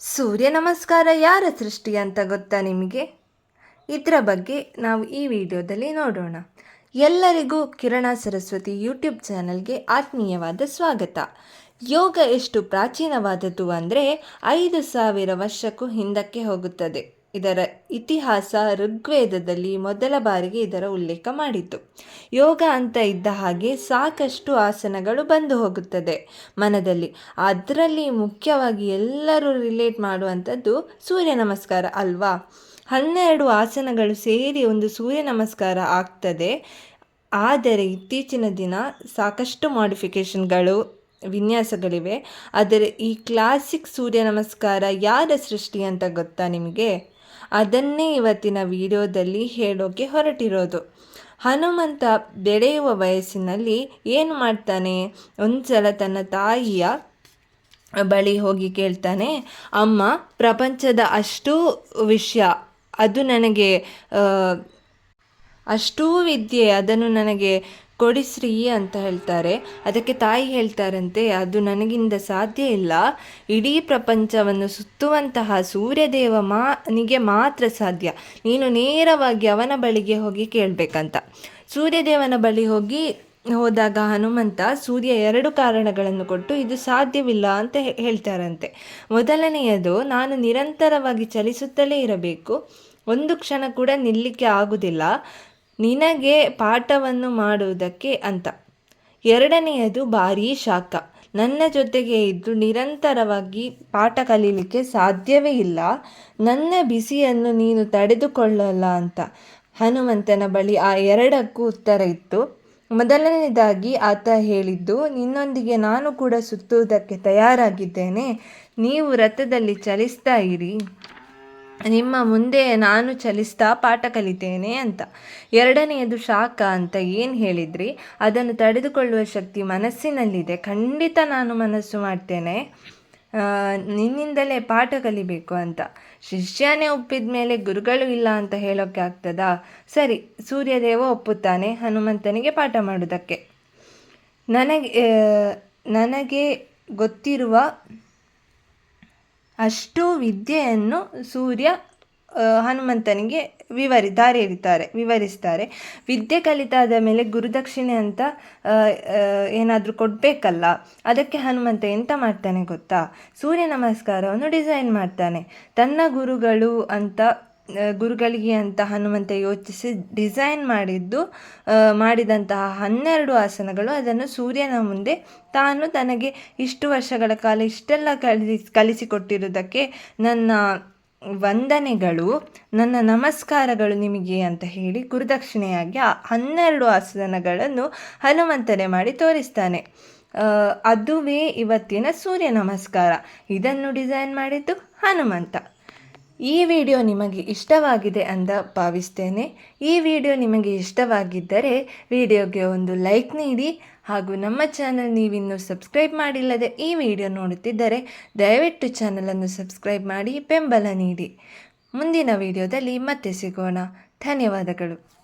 ಸೂರ್ಯ ನಮಸ್ಕಾರ ಯಾರ ಸೃಷ್ಟಿ ಅಂತ ಗೊತ್ತಾ ನಿಮಗೆ? ಇದರ ಬಗ್ಗೆ ನಾವು ಈ ವಿಡಿಯೋದಲ್ಲಿ ನೋಡೋಣ. ಎಲ್ಲರಿಗೂ ಕಿರಣ ಸರಸ್ವತಿ ಯೂಟ್ಯೂಬ್ ಚಾನಲ್ಗೆ ಆತ್ಮೀಯವಾದ ಸ್ವಾಗತ. ಯೋಗ ಎಷ್ಟು ಪ್ರಾಚೀನವಾದದ್ದು ಅಂದರೆ ಐದು ಸಾವಿರ ವರ್ಷಕ್ಕೂ ಹಿಂದಕ್ಕೆ ಹೋಗುತ್ತದೆ. ಇದರ ಇತಿಹಾಸ ಋಗ್ವೇದದಲ್ಲಿ ಮೊದಲ ಬಾರಿಗೆ ಇದರ ಉಲ್ಲೇಖ ಮಾಡಿತು. ಯೋಗ ಅಂತ ಇದ್ದ ಹಾಗೆ ಸಾಕಷ್ಟು ಆಸನಗಳು ಬಂದು ಹೋಗುತ್ತದೆ. ಮನದಲ್ಲಿ ಅದರಲ್ಲಿ ಮುಖ್ಯವಾಗಿ ಎಲ್ಲರೂ ರಿಲೇಟ್ ಮಾಡುವಂಥದ್ದು ಸೂರ್ಯ ನಮಸ್ಕಾರ ಅಲ್ವಾ? ಹನ್ನೆರಡು ಆಸನಗಳು ಸೇರಿ ಒಂದು ಸೂರ್ಯ ನಮಸ್ಕಾರ ಆಗ್ತದೆ. ಆದರೆ ಇತ್ತೀಚಿನ ದಿನ ಸಾಕಷ್ಟು ಮಾಡಿಫಿಕೇಷನ್ಗಳು ವಿನ್ಯಾಸಗಳಿವೆ. ಆದರೆ ಈ ಕ್ಲಾಸಿಕ್ ಸೂರ್ಯ ನಮಸ್ಕಾರ ಯಾರ ಸೃಷ್ಟಿ ಅಂತ ಗೊತ್ತಾ ನಿಮಗೆ? ಅದನ್ನೇ ಇವತ್ತಿನ ವಿಡಿಯೋದಲ್ಲಿ ಹೇಳೋಕೆ ಹೊರಟಿರೋದು. ಹನುಮಂತ ಬೆಳೆಯುವ ವಯಸ್ಸಿನಲ್ಲಿ ಏನು ಮಾಡ್ತಾನೆ? ಒಂದ್ಸಲ ತನ್ನ ತಾಯಿಯ ಬಳಿ ಹೋಗಿ ಕೇಳ್ತಾನೆ, ಅಮ್ಮ, ಪ್ರಪಂಚದ ಅಷ್ಟೂ ವಿಷಯ, ಅದು ನನಗೆ ಅಷ್ಟೂ ವಿದ್ಯೆ, ಅದನ್ನು ನನಗೆ ಕೊಡಿಸ್ರಿ ಅಂತ ಹೇಳ್ತಾರೆ. ಅದಕ್ಕೆ ತಾಯಿ ಹೇಳ್ತಾರಂತೆ, ಅದು ನನಗಿಂದ ಸಾಧ್ಯ ಇಲ್ಲ. ಇಡೀ ಪ್ರಪಂಚವನ್ನು ಸುತ್ತುವಂತಹ ಸೂರ್ಯದೇವ ಮಾನಿಗೆ ಮಾತ್ರ ಸಾಧ್ಯ. ನೀನು ನೇರವಾಗಿ ಅವನ ಬಳಿಗೆ ಹೋಗಿ ಕೇಳಬೇಕಂತ. ಸೂರ್ಯದೇವನ ಬಳಿ ಹೋಗಿ ಹೋದಾಗ ಹನುಮಂತ ಸೂರ್ಯ ಎರಡು ಕಾರಣಗಳನ್ನು ಕೊಟ್ಟು, ಇದು ಸಾಧ್ಯವಿಲ್ಲ ಅಂತ ಹೇಳ್ತಾರಂತೆ. ಮೊದಲನೆಯದು, ನಾನು ನಿರಂತರವಾಗಿ ಚಲಿಸುತ್ತಲೇ ಇರಬೇಕು. ಒಂದು ಕ್ಷಣ ಕೂಡ ನಿಲ್ಲಕ್ಕೆ ಆಗುವುದಿಲ್ಲ ನಿನಗೆ ಪಾಠವನ್ನು ಮಾಡುವುದಕ್ಕೆ ಅಂತ. ಎರಡನೆಯದು ಭಾರೀ ಶಾಖ. ನನ್ನ ಜೊತೆಗೆ ಇದ್ದು ನಿರಂತರವಾಗಿ ಪಾಠ ಕಲೀಲಿಕ್ಕೆ ಸಾಧ್ಯವೇ ಇಲ್ಲ. ನನ್ನ ಬಿಸಿಯನ್ನು ನೀನು ತಡೆದುಕೊಳ್ಳಲ್ಲ ಅಂತ. ಹನುಮಂತನ ಬಳಿ ಆ ಎರಡಕ್ಕೂ ಉತ್ತರ ಇತ್ತು. ಮೊದಲನೇದಾಗಿ ಆತ ಹೇಳಿದ್ದು, ನಿನ್ನೊಂದಿಗೆ ನಾನು ಕೂಡ ಸುತ್ತುವುದಕ್ಕೆ ತಯಾರಾಗಿದ್ದೇನೆ. ನೀವು ರಥದಲ್ಲಿ ಚಲಿಸ್ತಾ ಇರಿ. ನಿಮ್ಮ ಮುಂದೆ ನಾನು ಚಲಿಸ್ತಾ ಪಾಠ ಕಲಿತೇನೆ ಅಂತ. ಎರಡನೆಯದು ಶಾಖ ಅಂತ ಏನು ಹೇಳಿದ್ರಿ? ಅದನ್ನು ತಡೆದುಕೊಳ್ಳುವ ಶಕ್ತಿ ಮನಸ್ಸಿನಲ್ಲಿದೆ. ಖಂಡಿತ ನಾನು ಮನಸ್ಸು ಮಾಡ್ತೇನೆ. ನಿನ್ನಿಂದಲೇ ಪಾಠ ಕಲಿಬೇಕು ಅಂತ. ಶಿಷ್ಯನೇ ಒಪ್ಪಿದ ಮೇಲೆ ಗುರುಗಳು ಇಲ್ಲ ಅಂತ ಹೇಳೋಕ್ಕೆ ಆಗ್ತದಾ? ಸರಿ, ಸೂರ್ಯದೇವ ಒಪ್ಪುತ್ತಾನೆ ಹನುಮಂತನಿಗೆ ಪಾಠ ಮಾಡೋದಕ್ಕೆ ನನಗೆ ನನಗೆ ಗೊತ್ತಿರುವ ಅಷ್ಟು ವಿದ್ಯೆಯನ್ನು ಸೂರ್ಯ ಹನುಮಂತನಿಗೆ ವಿವರಿ ದಾರಿ ಹಿಡಿತಾರೆ ವಿವರಿಸ್ತಾರೆ. ವಿದ್ಯೆ ಕಲಿತಾದ ಮೇಲೆ ಗುರುದಕ್ಷಿಣೆ ಅಂತ ಏನಾದರೂ ಕೊಡಬೇಕಲ್ಲ, ಅದಕ್ಕೆ ಹನುಮಂತ ಎಂತ ಮಾಡ್ತಾನೆ ಗೊತ್ತಾ? ಸೂರ್ಯ ನಮಸ್ಕಾರವನ್ನು ಡಿಸೈನ್ ಮಾಡ್ತಾನೆ. ತನ್ನ ಗುರುಗಳು ಅಂತ ಗುರುಗಳಿಗೆ ಅಂತ ಹನುಮಂತ ಯೋಚಿಸಿ ಡಿಸೈನ್ ಮಾಡಿದ್ದು ಮಾಡಿದಂತಹ ಹನ್ನೆರಡು ಆಸನಗಳು. ಅದನ್ನು ಸೂರ್ಯನ ಮುಂದೆ ತಾನು ತನಗೆ ಇಷ್ಟು ವರ್ಷಗಳ ಕಾಲ ಇಷ್ಟೆಲ್ಲ ಕಲಿಸಿ ಕಲಿಸಿಕೊಟ್ಟಿರುವುದಕ್ಕೆ ನನ್ನ ವಂದನೆಗಳು, ನನ್ನ ನಮಸ್ಕಾರಗಳು ನಿಮಗೆ ಅಂತ ಹೇಳಿ ಗುರುದಕ್ಷಿಣೆಯಾಗಿ ಹನ್ನೆರಡು ಆಸನಗಳನ್ನು ಹನುಮಂತನೆ ಮಾಡಿ ತೋರಿಸ್ತಾನೆ. ಅದುವೇ ಇವತ್ತಿನ ಸೂರ್ಯ ನಮಸ್ಕಾರ. ಇದನ್ನು ಡಿಸೈನ್ ಮಾಡಿದ್ದು ಹನುಮಂತ. ಈ ವಿಡಿಯೋ ನಿಮಗೆ ಇಷ್ಟವಾಗಿದೆ ಅಂತ ಭಾವಿಸ್ತೇನೆ. ಈ ವಿಡಿಯೋ ನಿಮಗೆ ಇಷ್ಟವಾಗಿದ್ದರೆ ವಿಡಿಯೋಗೆ ಒಂದು ಲೈಕ್ ನೀಡಿ ಹಾಗೂ ನಮ್ಮ ಚಾನಲ್ ನೀವಿನ್ನೂ ಸಬ್ಸ್ಕ್ರೈಬ್ ಮಾಡಿಲ್ಲದೆ ಈ ವಿಡಿಯೋ ನೋಡುತ್ತಿದ್ದರೆ ದಯವಿಟ್ಟು ಚಾನಲನ್ನು ಸಬ್ಸ್ಕ್ರೈಬ್ ಮಾಡಿ ಬೆಂಬಲ ನೀಡಿ. ಮುಂದಿನ ವಿಡಿಯೋದಲ್ಲಿ ಮತ್ತೆ ಸಿಗೋಣ. ಧನ್ಯವಾದಗಳು.